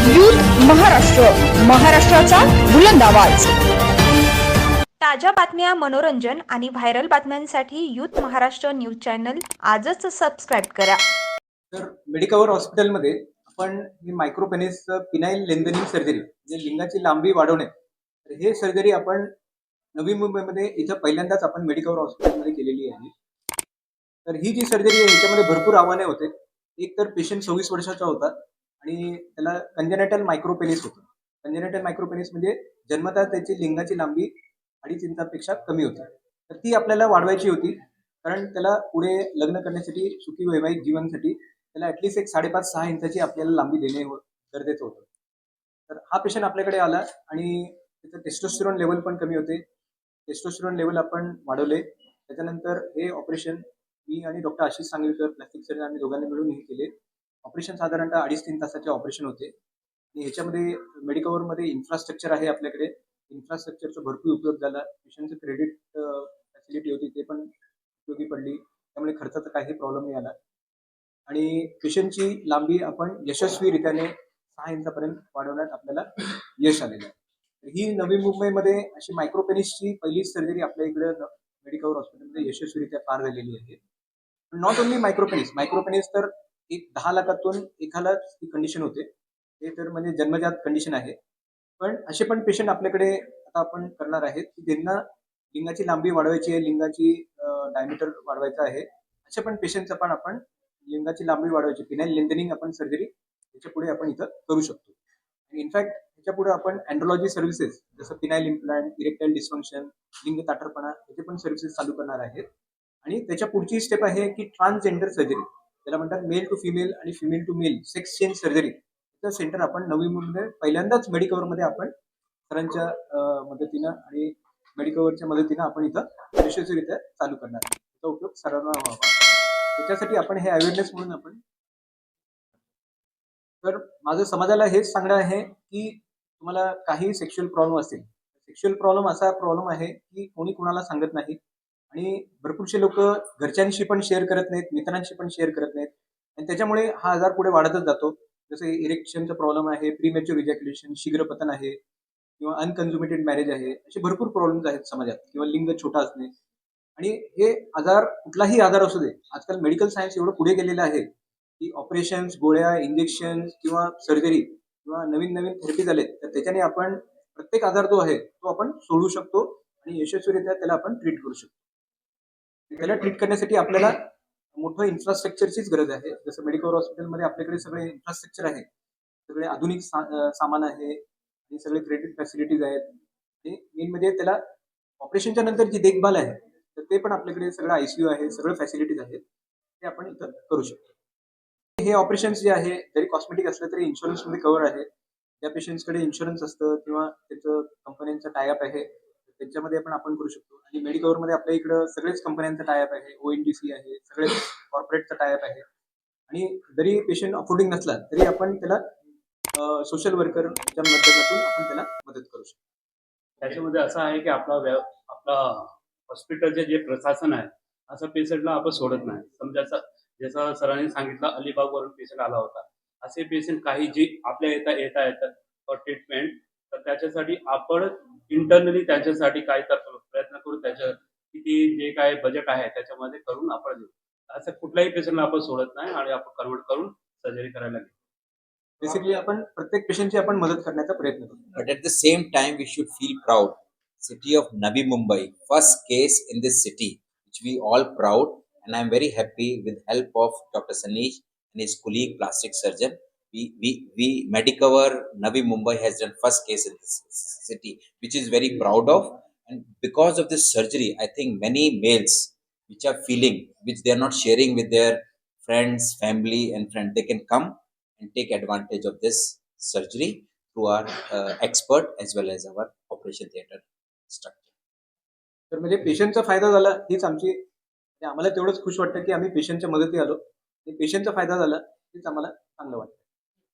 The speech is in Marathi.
यूथ महाराष्ट्र. महाराष्ट्राचा बुलंद आवाज. ताज्या बातम्या मनोरंजन आणि व्हायरल बातम्यांसाठी यूथ महाराष्ट्र न्यूज चॅनल आजच सबस्क्राईब करा. तर मेडिकवर हॉस्पिटलमध्ये आपण ही मायक्रोपेनिस पिनाईल लेंदनिंग सर्जरी म्हणजे लिंगाची लांबी वाढवणे तर हे सर्जरी आपण नवी मुंबईमध्ये इथं पहिल्यांदाच आपण मेडिकवर हॉस्पिटलमध्ये केलेली आहे. तर ही जी सर्जरी आहे ह्याच्यामध्ये भरपूर आव्हाने होते. एक तर पेशंट सव्वीस वर्षाचा होता. आणि त्याला कंजेनेटल मायक्रोपेनिस होतं. कंजेनेटल मायक्रोपेनिस म्हणजे जन्मतः त्याची लिंगाची लांबी अडीच इंचापेक्षा कमी होती. तर ती आपल्याला वाढवायची होती कारण त्याला पुढे लग्न करण्यासाठी सुखी वैवाहिक जीवनासाठी त्याला ऍटलिस्ट एक साडेपाच सहा इंचाची आपल्याला लांबी देणे हो- गरजेचं होतं. तर हा पेशंट आपल्याकडे आला आणि त्याचं टेस्टोस्टेरॉन लेवल पण कमी होते. टेस्टोस्टेरॉन लेवल आपण वाढवले. त्याच्यानंतर हे ऑपरेशन मी आणि doctor Ashish Sanglikar plastic surgeon आम्ही दोघांनी मिळून हे केले. ऑपरेशन साधारणतः अडीच तीन तासाचे ऑपरेशन होते. आणि ह्याच्यामध्ये मेडिकवरमध्ये इन्फ्रास्ट्रक्चर आहे आपल्याकडे. इन्फ्रास्ट्रक्चरचा भरपूर उपयोग झाला. पेशंटचं क्रेडिट फॅसिलिटी होती ते पण उपयोगी पडली. त्यामुळे खर्चाचा काही प्रॉब्लेम नाही आला. आणि पेशंटची लांबी आपण यशस्वीरित्याने सहा इंचापर्यंत वाढवण्यात आपल्याला यश आलेलं आहे. तर ही नवी मुंबईमध्ये अशी मायक्रोपेनिसची पहिली सर्जरी आपल्या इकडे मेडिकल हॉस्पिटलमध्ये यशस्वीरित्या पार झालेली आहे. नॉट ओन्ली मायक्रोपेनिस मायक्रोपेनिस तर एक दहा लाखातून एकाला ही कंडिशन होते. हे तर म्हणजे जन्मजात कंडिशन आहे. पण असे पण पेशंट आपल्याकडे आता आपण करणार आहेत की ज्यांना लिंगाची लांबी वाढवायची आहे लिंगाची डायमीटर वाढवायचं आहे अशा पण पेशंटचं पण आपण लिंगाची लांबी वाढवायची. फिनाईल लेंथनिंग आपण सर्जरी याच्यापुढे आपण इथं करू शकतो. आणि इनफॅक्ट ह्याच्या पुढे आपण अँड्रोलॉजी सर्व्हिसेस जसं फिनाईल इम्प्लांट इरेक्टाईल डिस्फंक्शन लिंग ताठरपणा याचे पण सर्व्हिसेस चालू करणार आहेत. आणि त्याच्या पुढची स्टेप आहे की ट्रान्सजेंडर सर्जरी त्याला म्हणतात मेल टू फिमेल आणि female to male sex change surgery त्याचं सेंटर आपण नवी मुंबई पहिल्यांदाच मेडिकवरमध्ये आपण सरांच्या मदतीनं आणि मेडिकवरच्या मदतीनं आपण इथं यशस्वीरित्या चालू करणार. त्याचा उपयोग सर्वांना व्हावा त्याच्यासाठी आपण हे अवेअरनेस म्हणून आपण तर माझं समाजाला हेच सांगणं आहे की तुम्हाला काही सेक्शुअल प्रॉब्लेम असतील सेक्शुअल प्रॉब्लेम असा प्रॉब्लेम आहे की कोणी कोणाला सांगत नाही. आणि भरपूरसे लोक घरच्यांशी पण शेअर करत नाहीत मित्रांशी पण शेअर करत नाहीत. आणि त्याच्यामुळे हा आजार पुढे वाढतच जातो. जसं इरेक्शनचा प्रॉब्लेम आहे प्रीमॅच्युअर इजॅक्युलेशन शीघ्रपतन आहे किंवा अनकन्झ्युमेटेड मॅरेज आहे असे भरपूर प्रॉब्लेम्स आहेत समाजात किंवा लिंग छोटा असणे. आणि हे आजार कुठलाही आजार असू दे आजकाल मेडिकल सायन्स एवढं पुढे गेलेलं आहे की ऑपरेशन्स गोळ्या इंजेक्शन किंवा सर्जरी किंवा नवीन नवीन थेरपी झालेत तर त्याच्याने आपण प्रत्येक आजार जो आहे तो आपण सोडू शकतो आणि यशस्वीरित्या त्याला आपण ट्रीट करू शकतो. त्याला ट्रीट करण्यासाठी आपल्याला मोठं इन्फ्रास्ट्रक्चरचीच गरज आहे. जसं मेडिकल हॉस्पिटलमध्ये आपल्याकडे सगळे इन्फ्रास्ट्रक्चर आहे. सगळे आधुनिक सा- सामान आहे आणि सगळे क्रेडिट फॅसिलिटीज आहेत. आणि मेन म्हणजे त्याला ऑपरेशनच्या नंतर जी देखभाल आहे तर ते पण आपल्याकडे सगळं आयसीयू आहे सगळं फॅसिलिटीज आहेत. ते आपण इथं करू शकतो. हे ऑपरेशन्स जे आहे जरी कॉस्मेटिक असलं तरी इन्शुरन्समध्ये कव्हर आहे. त्या पेशंट्सकडे इन्शुरन्स असतं किंवा त्याचं कंपन्यांचं टायअप आहे त्याच्यामध्ये पण आपण करू शकतो. आणि मेडिकवरमध्ये आपल्या इकडं सगळेच कंपन्यांचं टायअप आहे. ओ एन डी सी आहे. सगळेच कॉर्पोरेटचं टायअप आहे. आणि जरी पेशंट अफोर्डिंग नसला तरी आपण त्याला सोशल वर्करच्या माध्यमातून आपण त्याला मदत करू शकतो. त्याच्यामध्ये असं आहे की आपला व्या आपला हॉस्पिटलचे जे प्रशासन आहे असं पेशंटला आपण सोडत नाही. समजा जसं सरांनी सांगितलं अलिबागवरून पेशंट आला होता. असे पेशंट काही जे आपल्या येता येता येतात फॉर ट्रीटमेंट तर त्याच्यासाठी आपण इंटरनली त्यांच्यासाठी काही तर प्रयत्न करू त्याच्या किती जे काय बजेट आहे त्याच्यामध्ये करून आपण देऊ असं कुठल्याही पेशंटला आपण सोडत नाही आणि आपण कन्वर्ट करून सर्जरी करायला घेऊ बेसिकली आपण प्रत्येक पेशंटची आपण मदत करण्याचा प्रयत्न करतो But at the same time, we should feel proud. City of Navi Mumbai, first case in this city, which we all proud. And I'm very happy with help of Dr. Sanish and his colleague, plastic surgeon. We, we, we Medicover Navi Mumbai has done first case in this city, which is very proud of. And because of this surgery, I think many males which are feeling, which they are not sharing with their friends, family, and friend, they can come and take advantage of this surgery through our uh, expert as well as our operation theater structure. तर म्हणजे पेशंटचा फायदा झाला हीच आमची आम्हाला तेवढंच खुश वाटतं की आम्ही पेशंटच्या मदती आलो पेशंटचा फायदा झाला हेच आम्हाला चांगलं वाटतं